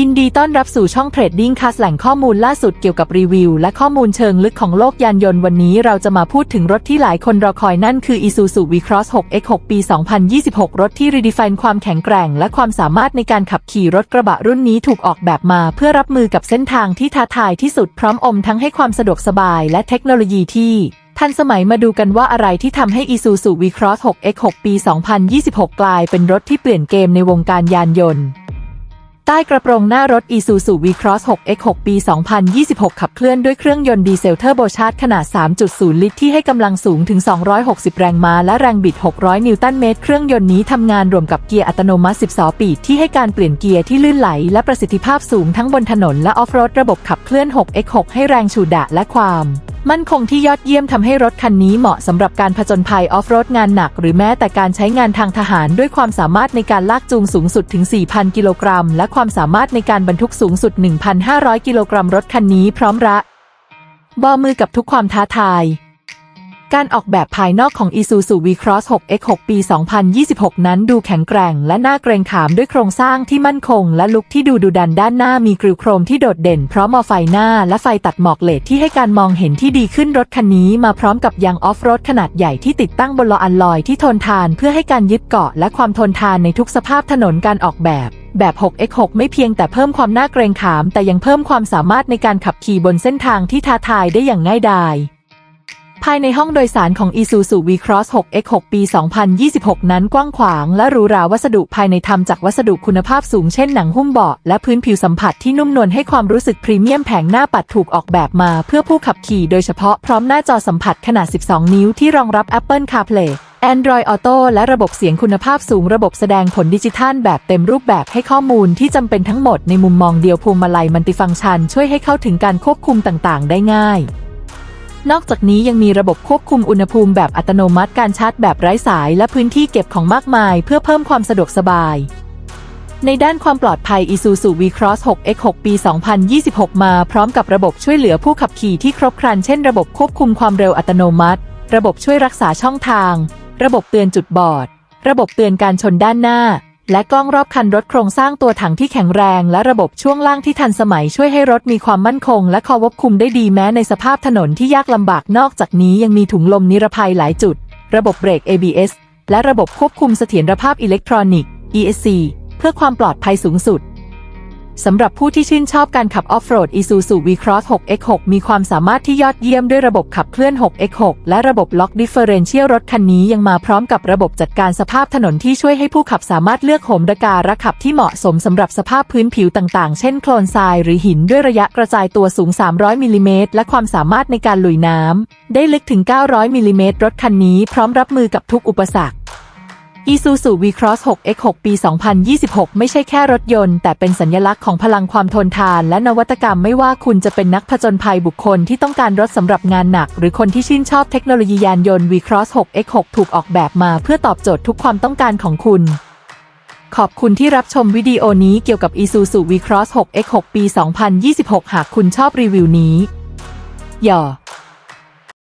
ยินดีต้อนรับสู่ช่องเทรดดิ้งคัสแหล่งข้อมูลล่าสุดเกี่ยวกับรีวิว และข้อมูลเชิงลึกของโลกยานยนต์วันนี้เราจะมาพูดถึงรถที่หลายคนรอคอยนั่นคือ Isuzu V-Cross 6X6 ปี 2026 รถที่รีดิ i n e ความแข็งแกร่ง และความสามารถในการขับขี่รถกระบะรุ่นนี้ถูกออกแบบมา เพื่อรับมือกับเส้นทางที่ท้าทายที่สุดพร้อมอมทั้งให้ความสะดวกสบาย และเทคโนโลยีที่ทันสมัยมาดูกันว่าอะไรที่ทำให้ Isuzu V-Cross 6X6 ปี 2026 กลายเป็นรถที่เปลี่ยนเกมในวงการยานยนต์ ใต้กระโปรงหน้ารถ Isuzu V-Cross 6X6 ปี 2026 ขับเคลื่อนด้วยเครื่องยนต์ดีเซลเทอร์โบชาร์จขนาด 3.0 ลิตรที่ให้กำลังสูงถึง 260 แรงม้าและแรงบิด 600 นิวตันเมตร เครื่องยนต์นี้ทำงานรวมกับเกียร์อัตโนมัติ 12 ปีดที่ให้การเปลี่ยนเกียร์ที่ลื่นไหล และประสิทธิภาพสูงทั้งบนถนนและออฟโรดระบบขับเคลื่อน 6X6 ให้แรงฉูดะและความ มั่นคงที่ยอดเยี่ยมทำให้รถคันนี้เหมาะสำหรับการผจญภัยออฟโรดงานหนัก หรือแม้แต่การใช้งานทางทหารด้วยความสามารถในการลากจูงสูงสุดถึง 4,000 กิโลกรัม และความสามารถในการบรรทุกสูงสุด 1,500 กิโลกรัมรถคันนี้พร้อมระบอมือกับทุกความท้าทาย การออกแบบภายนอกของ Isuzu V-Cross 6X6 ปี 2026 นั้นดูแข็งแกร่งและน่าเกรงขามด้วยโครงสร้างที่มั่นคง และลุคที่ดูดุดันด้านหน้ามีกริวโครมที่โดดเด่นพร้อมมอไฟหน้าและไฟตัดหมอกเลดที่ให้การมองเห็นที่ดีขึ้นรถคันนี้มาพร้อมกับยางออฟโรดขนาดใหญ่ที่ติดตั้งบนล้ออัลลอยที่ทนทานเพื่อให้การยึดเกาะและความทนทานในทุกสภาพถนนการออกแบบแบบ 6x6 ไม่เพียงแต่เพิ่มความน่าเกรงขาม แต่ยังเพิ่มความสามารถในการขับขี่บนเส้นทางที่ท้าทายได้อย่างง่ายดาย ภายในห้องโดยสารของ Isuzu V-Cross 6X6 ปี 2026 นั้นกว้างขวางและหรูหราวัสดุภายในทำจากวัสดุคุณภาพสูงเช่นหนังหุ้มเบาะและพื้นผิวสัมผัสที่นุ่มนวลให้ความรู้สึกพรีเมียมแผงหน้าปัดถูกออกแบบมาเพื่อผู้ขับขี่โดยเฉพาะพร้อมหน้าจอสัมผัสขนาด 12 นิ้วที่รองรับ Apple CarPlay Android Auto และระบบเสียงคุณภาพสูงระบบแสดงผลดิจิทัลแบบเต็มรูปแบบให้ข้อมูลที่จำเป็นทั้งหมดในมุมมองเดียวพวงมาลัยมัลติฟังก์ชัน ช่วยให้เข้าถึงการควบคุมต่างๆ ได้ง่าย นอกจากนี้ยังมีระบบควบคุมอุณหภูมิแบบอัตโนมัติการชาร์จแบบไร้สายและพื้นที่เก็บของมากมายเพื่อเพิ่มความสะดวกสบาย ในด้านความปลอดภัย Isuzu V-Cross 6X6 ปี 2026 มาพร้อมกับระบบช่วยเหลือผู้ขับขี่ที่ครบครัน เช่นระบบควบคุมความเร็วอัตโนมัติ ระบบช่วยรักษาช่องทาง ระบบเตือนจุดบอด ระบบเตือนการชนด้านหน้า และกล้องรอบคันรถโครงสร้างตัวถังที่แข็งแรง และระบบช่วงล่างที่ทันสมัยช่วยให้รถมีความมั่นคง และควบคุมได้ดีแม้ในสภาพถนนที่ยากลำบากนอกจากนี้ยังมีถุงลมนิรภัยหลายจุด ระบบเบรก ABS และระบบควบคุมเสถียรภาพอิเล็กทรอนิกส์ ESC เพื่อความปลอดภัยสูงสุด สำหรับผู้ที่ชื่นชอบการขับออฟโรด Isuzu V-Cross 6X6 มีความสามารถที่ยอดเยี่ยมด้วยระบบขับเคลื่อน 6X6 และระบบล็อกดิเฟอเรนเชียลรถคันนี้ยังมาพร้อมกับระบบจัดการสภาพถนนที่ช่วยให้ผู้ขับสามารถเลือกโหมระการะขับที่เหมาะสมสำหรับสภาพพื้นผิวต่างๆ เช่นโคลนทรายหรือหินด้วยระยะกระจายตัวสูง 300 มิลลิเมตรและความสามารถในการลุยน้ำได้ลึกถึง 900 มิลลิเมตรรถคันนี้พร้อมรับมือกับทุกอุปสรรค Isuzu V-Cross 6X6 ปี 2026 ไม่ใช่แค่รถยนต์ แต่เป็นสัญลักษณ์ของพลังความทนทานและนวัตกรรมไม่ว่าคุณจะเป็นนักผจญภัยบุคคลที่ต้องการรถสำหรับงานหนัก หรือคนที่ชื่นชอบเทคโนโลยียานยนต์ V-Cross 6X6 ถูกออกแบบมาเพื่อตอบโจทย์ทุกความต้องการของคุณ ขอบคุณที่รับชมวิดีโอนี้เกี่ยวกับ Isuzu V-Cross 6X6 ปี 2026 หากคุณชอบรีวิวนี้อย่า